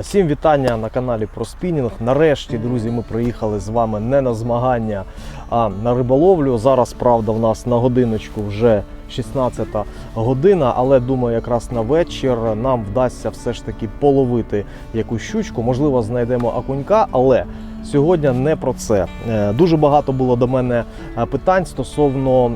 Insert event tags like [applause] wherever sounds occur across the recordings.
Всім вітання на каналі про спінінг. Нарешті, друзі, ми приїхали з вами не на змагання, а на риболовлю. Зараз, правда, в нас на годиночку вже 16 година, але думаю, якраз на вечір нам вдасться все ж таки половити якусь щучку. Можливо, знайдемо окунька, але сьогодні не про це. Е, Дуже багато було до мене е, питань стосовно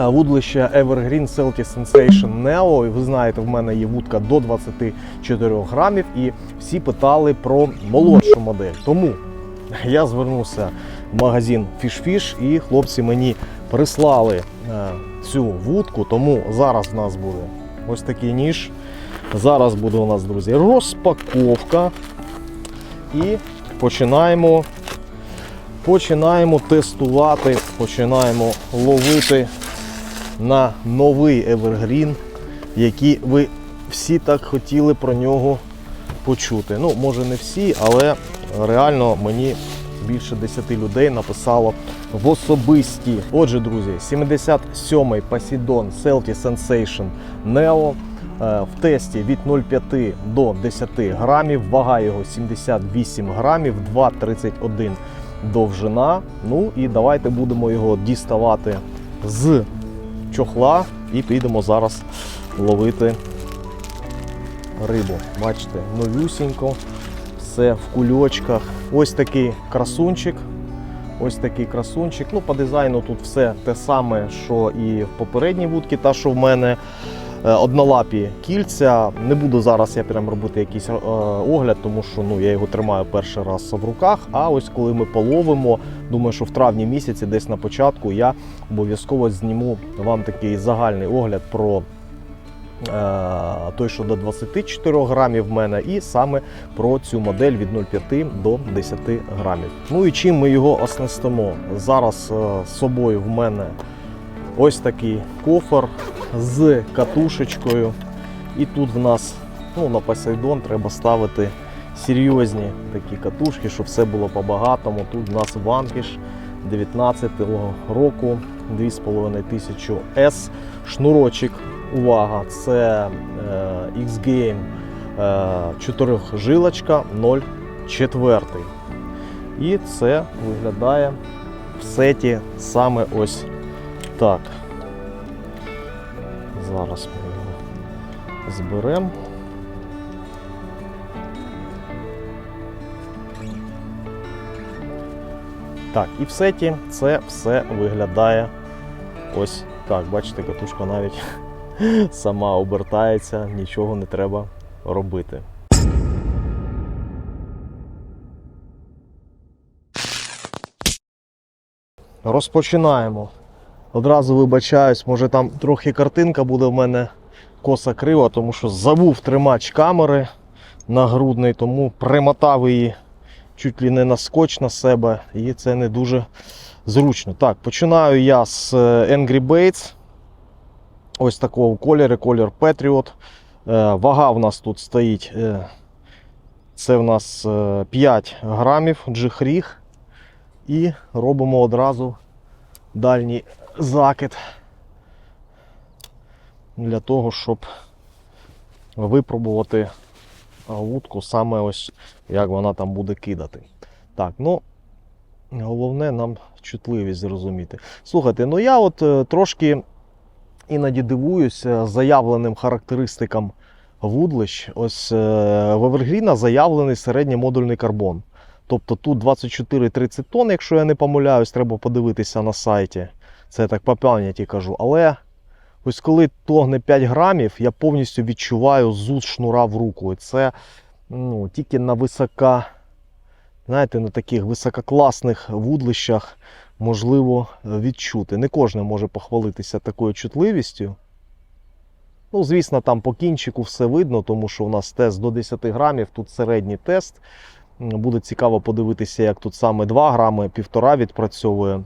е, вудлища Evergreen Celtic Sensation Neo. Ви знаєте, в мене є вудка до 24 грамів, і всі питали про молодшу модель. Тому я звернувся в магазин Fish Fish, і хлопці мені прислали е, цю вудку. Тому зараз в нас буде ось такий ніж. Зараз буде у нас, друзі, розпаковка. І починаємо, починаємо тестувати, починаємо ловити на новий Evergreen, який ви всі так хотіли про нього почути. Ну, може не всі, але реально мені більше 10 людей написало в особисті. Отже, друзі, 77-й Poseidon Celtic Sensation Neo. Е, В тесті від 0,5 до 10 грамів, вага його 78 грамів, 2,31 довжина. Ну і давайте будемо його діставати з чохла і підемо зараз ловити рибу. Бачите, новюсінько, все в кульочках. Ось такий красунчик. Ось такий красунчик. Ну, по дизайну тут все те саме, що і в попередній вудці, та що в мене. Е, Однолапі кільця. Не буду зараз я прям робити якийсь е, огляд, тому що ну, я його тримаю перший раз в руках. А ось коли ми половимо, думаю, що в травні місяці, десь на початку, я обов'язково зніму вам такий загальний огляд про е, той, що до 24 грамів в мене, і саме про цю модель від 0,5 до 10 грамів. Ну і чим ми його оснастимо? Зараз з собою в мене ось такий кофр з катушечкою. І тут в нас ну, на Посейдон треба ставити серйозні такі катушки, щоб все було по-багатому. Тут в нас ванкіш 19-го року 2500 S. Шнурочок, увага, це е, X-Game е, 4 жилочка 0,4. І це виглядає в сеті саме ось так. Зараз ми його зберемо. Так, і в сеті це все виглядає ось так. Бачите, катушка навіть [laughs] сама обертається, нічого не треба робити. Розпочинаємо. Одразу вибачаюсь, може там трохи картинка буде в мене коса крива, тому що забув тримач камери нагрудний, тому примотав її чуть ли не на скотч на себе, і це не дуже зручно. Так, починаю я з е, Angry Baits. Ось такого кольору, колір Patriot. Е, Вага в нас тут стоїть. е, Це в нас е, 5 грамів джихріг. І робимо одразу дальній закид для того, щоб випробувати вудку саме ось як вона там буде кидати. Так, ну головне нам чутливість зрозуміти. Слухайте, ну я от е, трошки іноді дивуюся заявленим характеристикам вудлищ. Ось е, в Evergreen заявлений середньомодульний карбон. Тобто тут 24-30 тонн, якщо я не помиляюсь, треба подивитися на сайті. Це так по пам'яті кажу. Але ось коли тогне 5 грамів, я повністю відчуваю зуд шнура в руку. І це ну, тільки на висока, знаєте, на таких висококласних вудлищах можливо відчути. Не кожен може похвалитися такою чутливістю. Ну, звісно, там по кінчику все видно, тому що у нас тест до 10 грамів, тут середній тест. Буде цікаво подивитися, як тут саме 2 грами, 1,5 відпрацьовує.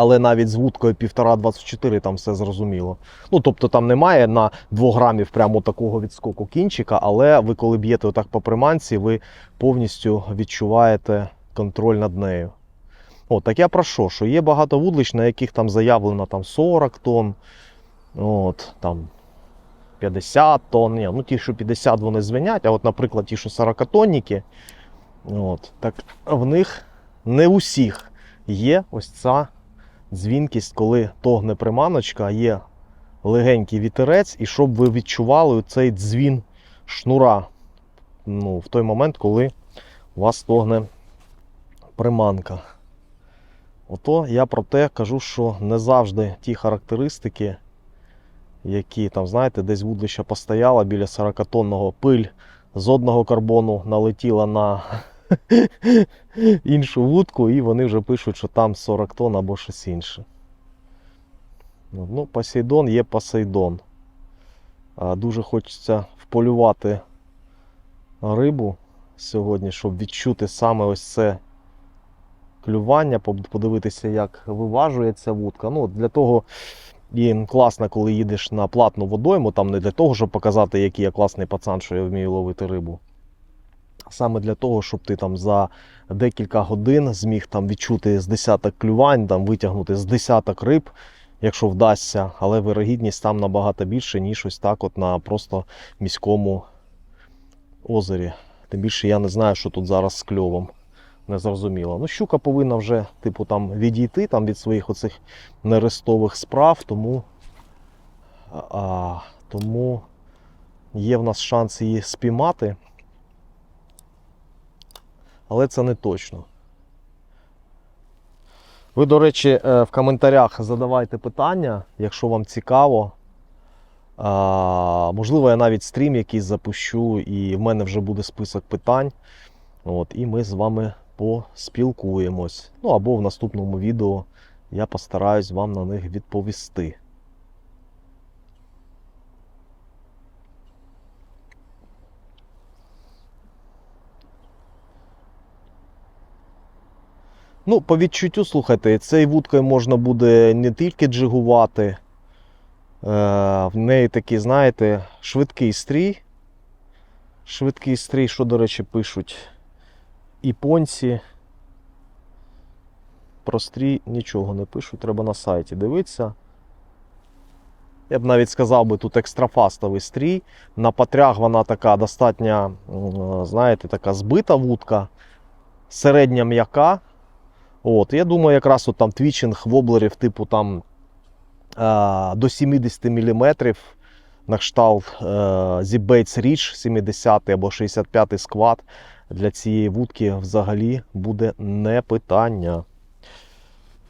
Але навіть з вудкою 1,5-24 там все зрозуміло. Ну, тобто там немає на 2 грамів прямо такого відскоку кінчика, але ви коли б'єте отак по приманці, ви повністю відчуваєте контроль над нею. От, так я про що? Що є багато вудлищ, на яких там заявлено там 40 тонн, от, там 50 тонн. Ні, ну ті, що 50 вони звенять, а от, наприклад, ті, що 40 тонніки, от, так в них не усіх є ось ця дзвінкість, коли тогне приманочка, а є легенький вітерець, і щоб ви відчували цей дзвін шнура ну, в той момент, коли у вас тогне приманка. Ото я про те кажу, що не завжди ті характеристики, які там, знаєте, десь вудлища постояла біля 40-тонного пиль з одного карбону налетіла на [laughs] іншу вудку, і вони вже пишуть, що там 40 тонн або щось інше. Ну, Посейдон є Посейдон. Дуже хочеться вполювати рибу сьогодні, щоб відчути саме ось це клювання, подивитися, як виважується вудка. Ну, для того і класно, коли їдеш на платну водойму, там не для того, щоб показати, який я класний пацан, що я вмію ловити рибу. Саме для того, щоб ти там за декілька годин зміг там відчути з десяток клювань, там витягнути з десяток риб, якщо вдасться, але вирогідність там набагато більше, ніж ось так от на просто міському озері. Тим більше я не знаю, що тут зараз з кльовом. Не зрозуміло. Ну, щука повинна вже, типу, там відійти там, від своїх оцих нерестових справ, тому, а, тому є в нас шанс її спіймати. Але це не точно. Ви, до речі, е, в коментарях задавайте питання, якщо вам цікаво. Можливо, я навіть стрім якийсь запущу, і в мене вже буде список питань. От, і ми з вами поспілкуємось. Ну або в наступному відео я постараюсь вам на них відповісти. Ну, по відчуттю, слухайте, цією вудкою можна буде не тільки джигувати, е, в неї такий, знаєте, швидкий стрій. Швидкий стрій, що, до речі, пишуть японці. Про стрій нічого не пишуть, треба на сайті дивитися. Я б навіть сказав би, тут екстрафастовий стрій. На патрях вона така достатньо, знаєте, така збита вудка, середня м'яка. От, я думаю, якраз от там твічинг воблерів, типу там е, до 70 мм на кшталт Zbates Reach 70 або 65 сквад для цієї вудки взагалі буде не питання.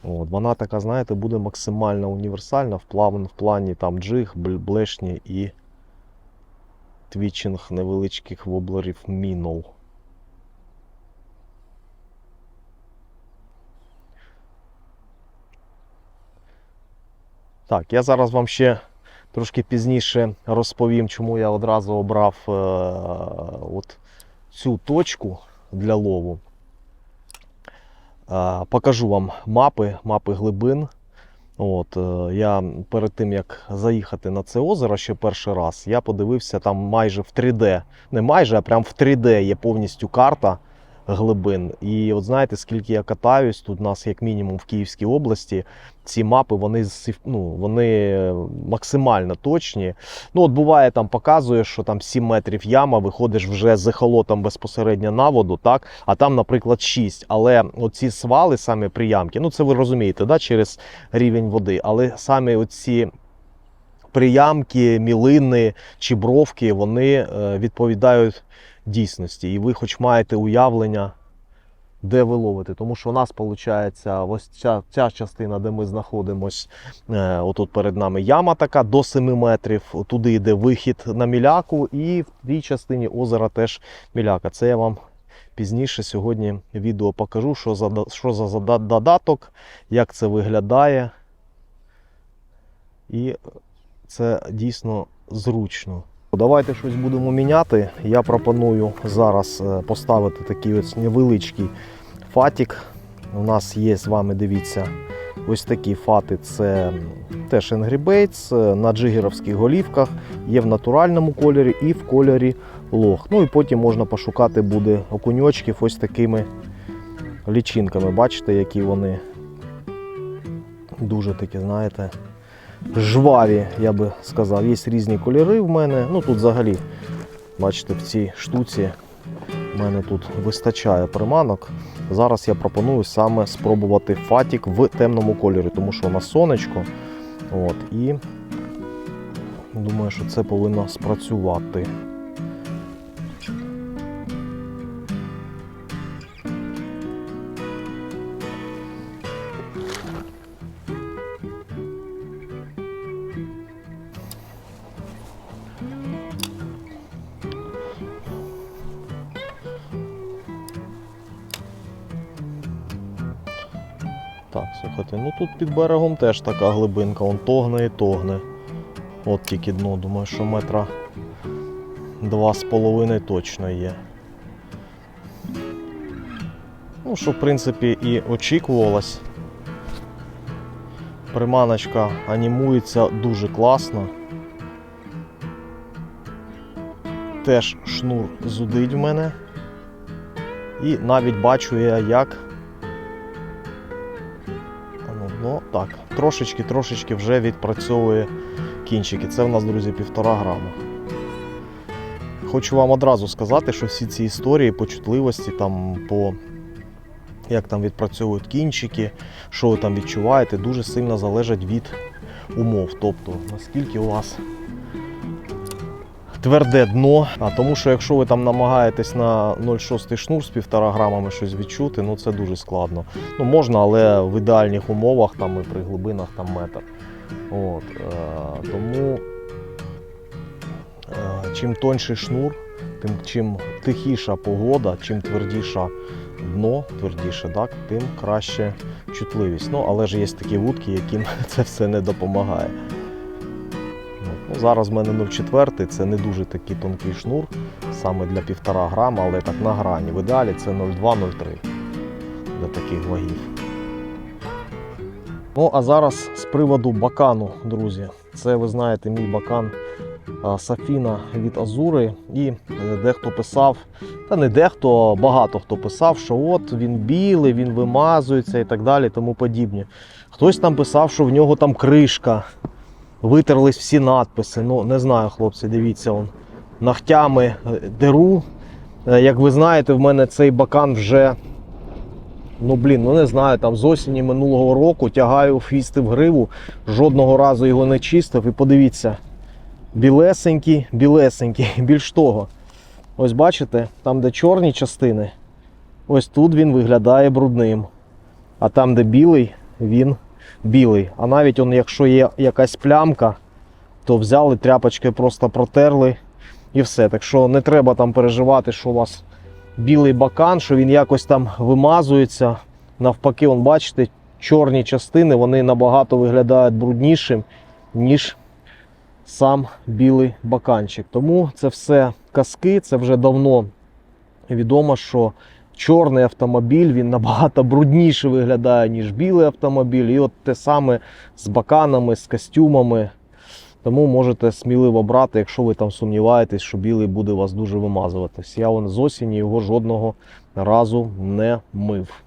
От, вона така, знаєте, буде максимально універсальна в, план, в плані там джиг, блешні і твічинг невеличких воблерів мінов. Так, я зараз вам ще трошки пізніше розповім, чому я одразу обрав е, от цю точку для лову. Е, покажу вам мапи, мапи глибин. От, е, я перед тим як заїхати на це озеро ще перший раз, я подивився там майже в 3D. Не майже, а прям в 3D є повністю карта глибин. І от знаєте, скільки я катаюсь, тут у нас як мінімум в Київській області, ці мапи вони, ну, вони максимально точні. Ну, от буває, там показує, що там 7 метрів яма, виходиш вже з ехолотом безпосередньо на воду, так? а там, наприклад, 6. Але оці свали, самі приямки, ну це ви розумієте, да? через рівень води, але самі оці. Приямки, мілини чи бровки, вони е, відповідають дійсності. І ви хоч маєте уявлення, де ви ловите. Тому що у нас виходить ось ця, ця частина, де ми знаходимось, е, отут перед нами яма така до 7 метрів. Туди йде вихід на міляку, і в тій частині озера теж міляка. Це я вам пізніше сьогодні відео покажу, що за, що за додаток, як це виглядає. І це дійсно зручно. Давайте щось будемо міняти. Я пропоную зараз е, поставити такий ось невеличкий фатік. У нас є з вами, дивіться, ось такі фати. Це теж Angry Baits е, на джигеровських голівках. Є в натуральному кольорі і в кольорі лох. Ну і потім можна пошукати буде окуньочків ось такими лічинками. Бачите, які вони дуже такі, знаєте, жваві, я би сказав. Є різні кольори в мене. Ну тут взагалі, бачите, в цій штуці в мене тут вистачає приманок. Зараз я пропоную саме спробувати фатік в темному кольорі, тому що у нас сонечко. От, і думаю, що це повинно спрацювати. Тут під берегом теж така глибинка, он тогне і тогне. От тільки дно, думаю, що метра два з половиною точно є. Ну, що в принципі і очікувалось. Приманочка анімується дуже класно. Теж шнур зудить в мене. І навіть бачу я, як ну так, трошечки, трошечки вже відпрацьовує кінчики. Це в нас, друзі, півтора грама. Хочу вам одразу сказати, що всі ці історії по чутливості, там, по як там відпрацьовують кінчики, що ви там відчуваєте, дуже сильно залежать від умов. Тобто, наскільки у вас тверде дно. А тому що якщо ви там намагаєтесь на 0,6 шнур з 1,5 грамами щось відчути, ну це дуже складно. Ну можна, але в ідеальних умовах там і при глибинах там метр. От, е, тому е, чим тонший шнур, тим чим тихіша погода, чим твердіша дно, твердіше, так, тим краще чутливість. Ну, але ж є такі вудки, яким [laughs] це все не допомагає. Зараз в мене 0,4, це не дуже такий тонкий шнур, саме для 1,5 грама, але так на грані. В ідеалі це 0,2-0,3 для таких вагів. Ну, а зараз з приводу бакану, друзі. Це ви знаєте, мій бакан Сафіна від Азури. І е, дехто писав, та не дехто, багато хто писав, що от він білий, він вимазується і так далі, тому подібне. Хтось там писав, що в нього там кришка витерлись всі надписи. Ну, не знаю, хлопці, дивіться, он, ногтями е, деру. Е, Як ви знаєте, в мене цей бакан вже, ну блін, ну не знаю, там з осені минулого року тягаю фісти в гриву, жодного разу його не чистив. І подивіться, білесенький, білесенький. [laughs] Більш того, ось бачите, там, де чорні частини, ось тут він виглядає брудним. А там, де білий, він білий. А навіть он, якщо є якась плямка, то взяли тряпочки, просто протерли і все. Так що не треба там переживати, що у вас білий бакан, що він якось там вимазується. Навпаки, он, бачите, чорні частини вони набагато виглядають бруднішим, ніж сам білий баканчик. Тому це все казки, це вже давно відомо, що чорний автомобіль він набагато брудніше виглядає, ніж білий автомобіль. І от те саме з баканами, з костюмами. Тому можете сміливо брати, якщо ви там сумніваєтесь, що білий буде вас дуже вимазуватись. Я вон з осені його жодного разу не мив.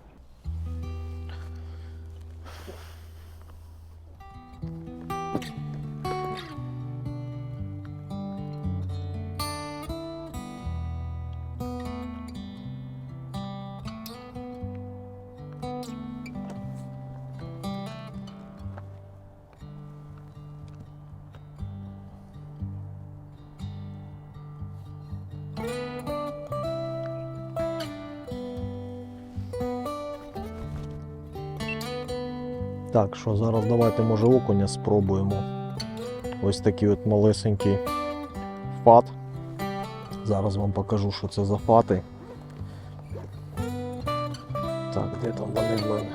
Так, що зараз давайте може окуня спробуємо. Ось такий от малесенький фат. Зараз вам покажу, що це за фати. Так, де там вони в мене?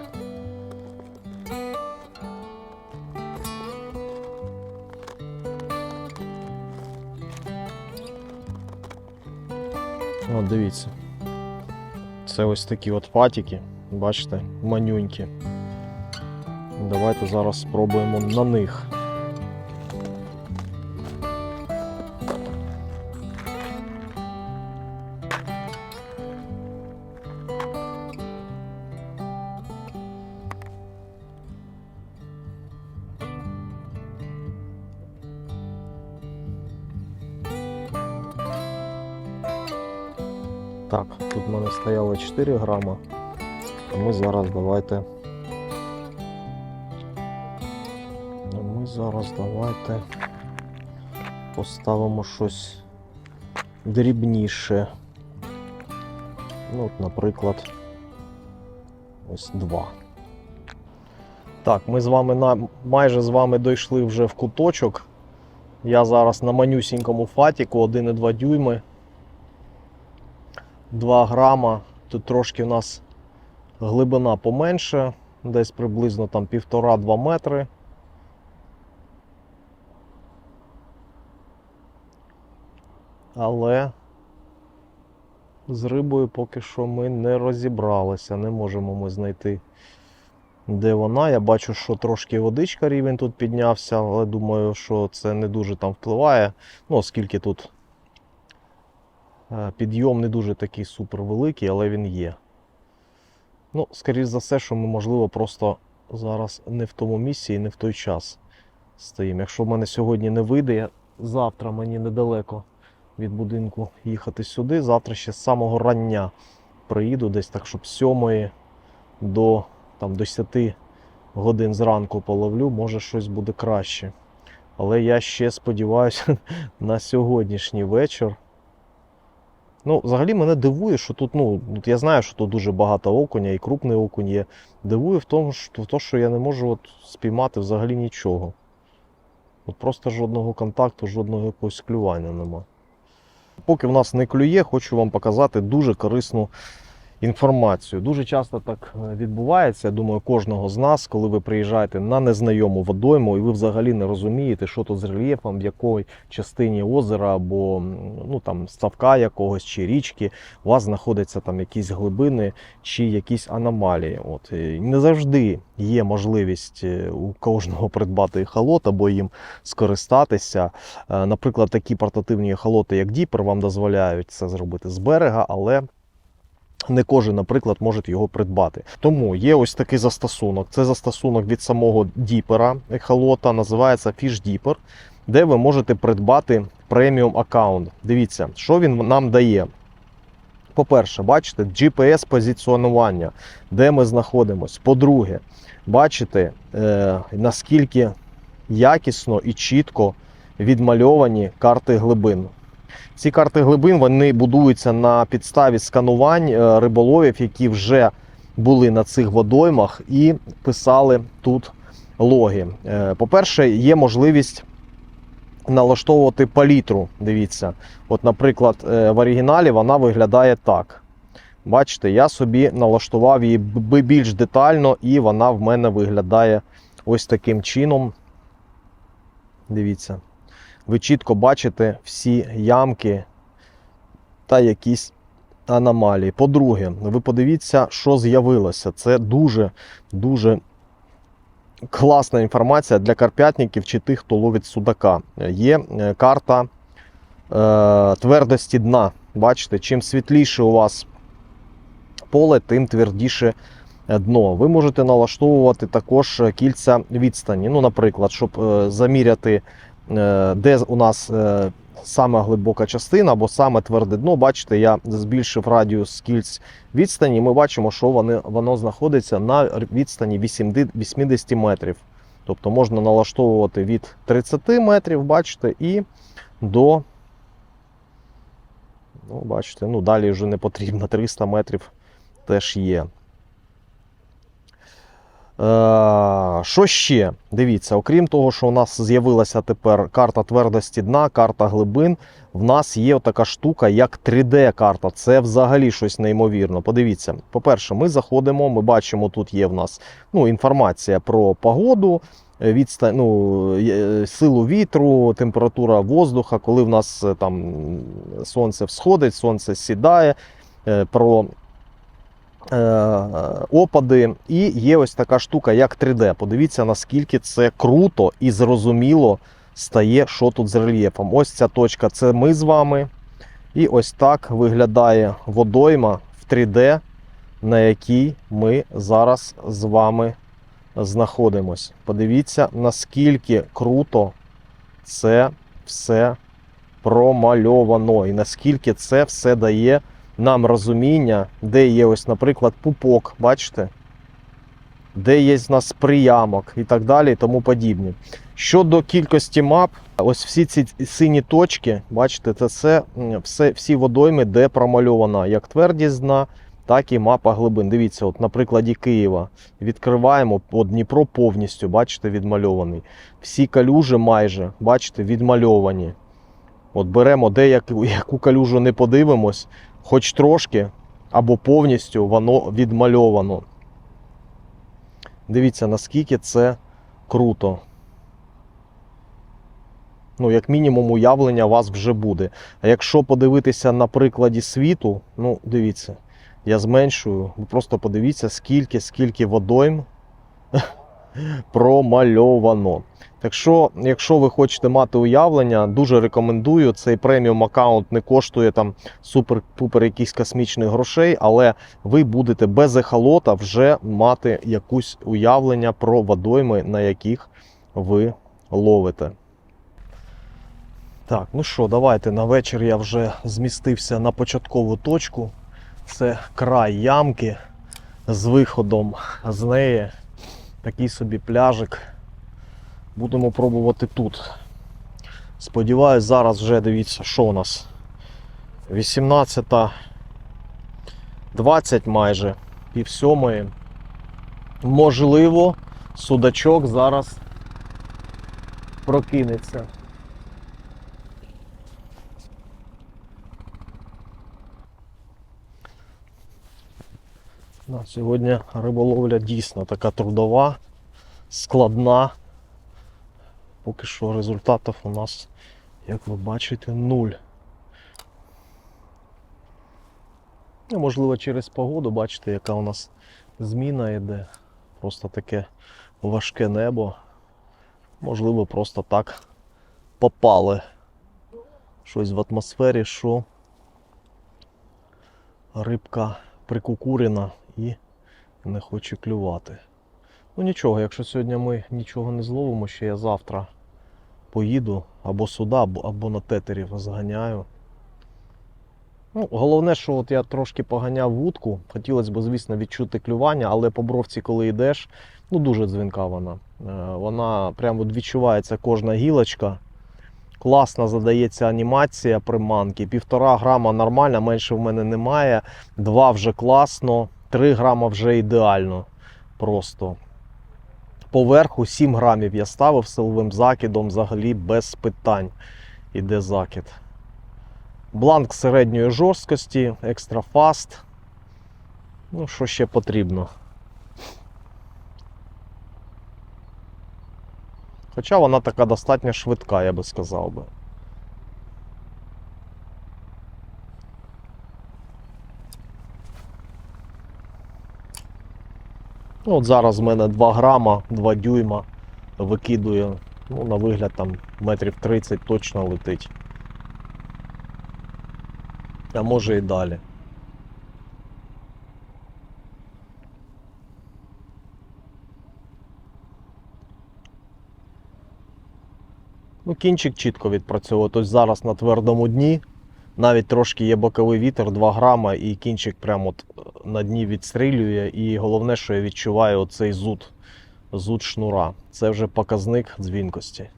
От дивіться. Це ось такі от фатики, бачите, манюнькі. Давайте зараз спробуємо на них. Так, тут в мене стояло 4 грама, а ми зараз давайте. Зараз давайте поставимо щось дрібніше. Ну, от, наприклад, ось 2. Так, ми з вами на майже з вами дійшли вже в куточок. Я зараз на манюсінькому фатіку 1,2 дюйми. 2 грама. Тут трошки в нас глибина поменше, десь приблизно там 1,5-2 метри. Але з рибою поки що ми не розібралися, не можемо ми знайти, де вона. Я бачу, що трошки водичка рівень тут піднявся, але думаю, що це не дуже там впливає, ну, оскільки тут е, підйом не дуже такий супер великий, але він є. Ну, скоріш за все, що ми, можливо, просто зараз не в тому місці і не в той час стоїмо. Якщо в мене сьогодні не вийде, завтра мені недалеко від будинку їхати сюди. Завтра ще з самого рання приїду, десь так, щоб з 7 до там, 10 годин зранку половлю, може щось буде краще. Але я ще сподіваюся [laughs] на сьогоднішній вечір. Ну, взагалі мене дивує, що тут, ну, я знаю, що тут дуже багато окуня і крупний окунь є. Дивує в тому, що, в то, що я не можу от спіймати взагалі нічого. От просто жодного контакту, жодного якогось клювання нема. Поки в нас не клює, хочу вам показати дуже корисну інформацію. Дуже часто так е, відбувається, я думаю, кожного з нас, коли ви приїжджаєте на незнайому водойму, і ви взагалі не розумієте, що тут з рельєфом, в якій частині озера або ну, там, ставка якогось чи річки, у вас знаходяться там якісь глибини чи якісь аномалії. От. І Не завжди є можливість е, у кожного придбати халот або їм скористатися. Е, Наприклад, такі портативні халоти, як Діпер, вам дозволяють це зробити з берега, але не кожен, наприклад, може його придбати. Тому є ось такий застосунок. Це застосунок від самого діпера ехолота, називається Fish Dipper, де ви можете придбати преміум аккаунт. Дивіться, що він нам дає. По-перше, бачите, GPS-позиціонування, де ми знаходимося. По-друге, бачите, е, наскільки якісно і чітко відмальовані карти глибин. Ці карти глибин вони будуються на підставі сканувань е, риболовів, які вже були на цих водоймах і писали тут логи. Е, По-перше, є можливість налаштовувати палітру. Дивіться, от, наприклад, е, в оригіналі вона виглядає так. Бачите, я собі налаштував її більш детально, і вона в мене виглядає ось таким чином. Дивіться. Ви чітко бачите всі ямки та якісь аномалії. По-друге, ви подивіться, що з'явилося. Це дуже дуже класна інформація для карпятників чи тих, хто ловить судака. Є е, карта е, твердості дна. Бачите, чим світліше у вас поле, тим твердіше дно. Ви можете налаштовувати також кільця відстані. Ну, наприклад, щоб е, заміряти, де у нас е, саме глибока частина або саме тверде дно. Бачите, я збільшив радіус кільць відстані. Ми бачимо, що вони, воно знаходиться на відстані 80 80 метрів. Тобто можна налаштовувати від 30 метрів, бачите, і до. Ну, бачите, ну далі вже не потрібно 300 метрів теж є. Е, Що ще? Дивіться, окрім того, що у нас з'явилася тепер карта твердості дна, карта глибин, в нас є така штука, як 3D-карта. Це взагалі щось неймовірно. Подивіться, по-перше, ми заходимо, ми бачимо, тут є в нас ну, інформація про погоду, відстань, ну, е, силу вітру, температура воздуха, коли в нас е, там сонце всходить, сонце сідає. Про опади, і є ось така штука, як 3D. Подивіться, наскільки це круто і зрозуміло стає, що тут з рельєфом. Ось ця точка це ми з вами. І ось так виглядає водойма в 3D, на якій ми зараз з вами знаходимось. Подивіться, наскільки круто це все промальовано, і наскільки це все дає нам розуміння, де є ось, наприклад, пупок, бачите? Де є в нас приямок і так далі, і тому подібне. Щодо кількості мап, ось всі ці сині точки, бачите, це все, все всі водойми, де промальована як твердість дна, так і мапа глибин. Дивіться, от на прикладі Києва відкриваємо от Дніпро повністю, бачите, відмальований. Всі калюжі майже, бачите, відмальовані. От беремо де яку, яку калюжу не подивимось, хоч трошки або повністю воно відмальовано. Дивіться, наскільки це круто. Ну, як мінімум, уявлення у вас вже буде. А якщо подивитися на прикладі світу, ну, дивіться, я зменшую. Просто подивіться, скільки, скільки водойм промальовано. Так що, якщо ви хочете мати уявлення, дуже рекомендую. Цей преміум аккаунт не коштує там супер-пупер якихось космічних грошей, але ви будете без ехолота вже мати якусь уявлення про водойми, на яких ви ловите. Так, ну що, давайте на вечір я вже змістився на початкову точку. Це край ямки з виходом з неї. Такий собі пляжик. Будемо пробувати тут. Сподіваюсь, зараз вже дивіться, що у нас. 18.20 майже, пів сьомої. Можливо, судачок зараз прокинеться. Да, сьогодні риболовля дійсно така трудова, складна. Поки що результатів у нас, як ви бачите, нуль. Ну, можливо, через погоду, бачите, яка у нас зміна йде. Просто таке важке небо. Можливо, просто так попали щось в атмосфері, що рибка прикукурена і не хоче клювати. Ну нічого, якщо сьогодні ми нічого не зловимо, ще я завтра поїду або сюди, або, на тетерів зганяю. Ну, головне, що от я трошки поганяв вудку. Хотілося б, звісно, відчути клювання, але по бровці, коли йдеш, ну дуже дзвінка вона. Е, Вона прямо відчувається кожна гілочка. Класно задається анімація приманки. Півтора грама нормально, менше в мене немає. Два вже класно, 3 грама вже ідеально. Просто. Поверху 7 грамів я ставив силовим закидом, взагалі без питань іде закид. Бланк середньої жорсткості, екстра фаст. Ну, що ще потрібно. Хоча вона така достатньо швидка, я би сказав би. Ну, от зараз в мене 2 грама, 2 дюйма викидує. Ну, на вигляд там метрів 30 точно летить. А може і далі. Ну, кінчик чітко відпрацьовує. Тобто зараз на твердому дні. Навіть трошки є боковий вітер 2 грама, і кінчик прямо от е, на дні відстрілює. І головне, що я відчуваю оцей зуд, зуд шнура. Це вже показник дзвінкості.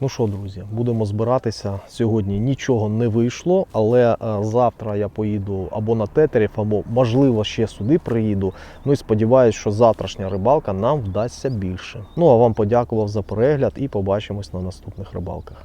Ну що, друзі, будемо збиратися. Сьогодні нічого не вийшло, але е, завтра я поїду або на тетерів, або можливо ще сюди приїду. Ну і сподіваюся, що завтрашня рибалка нам вдасться більше. Ну а вам подякував за перегляд і побачимось на наступних рибалках.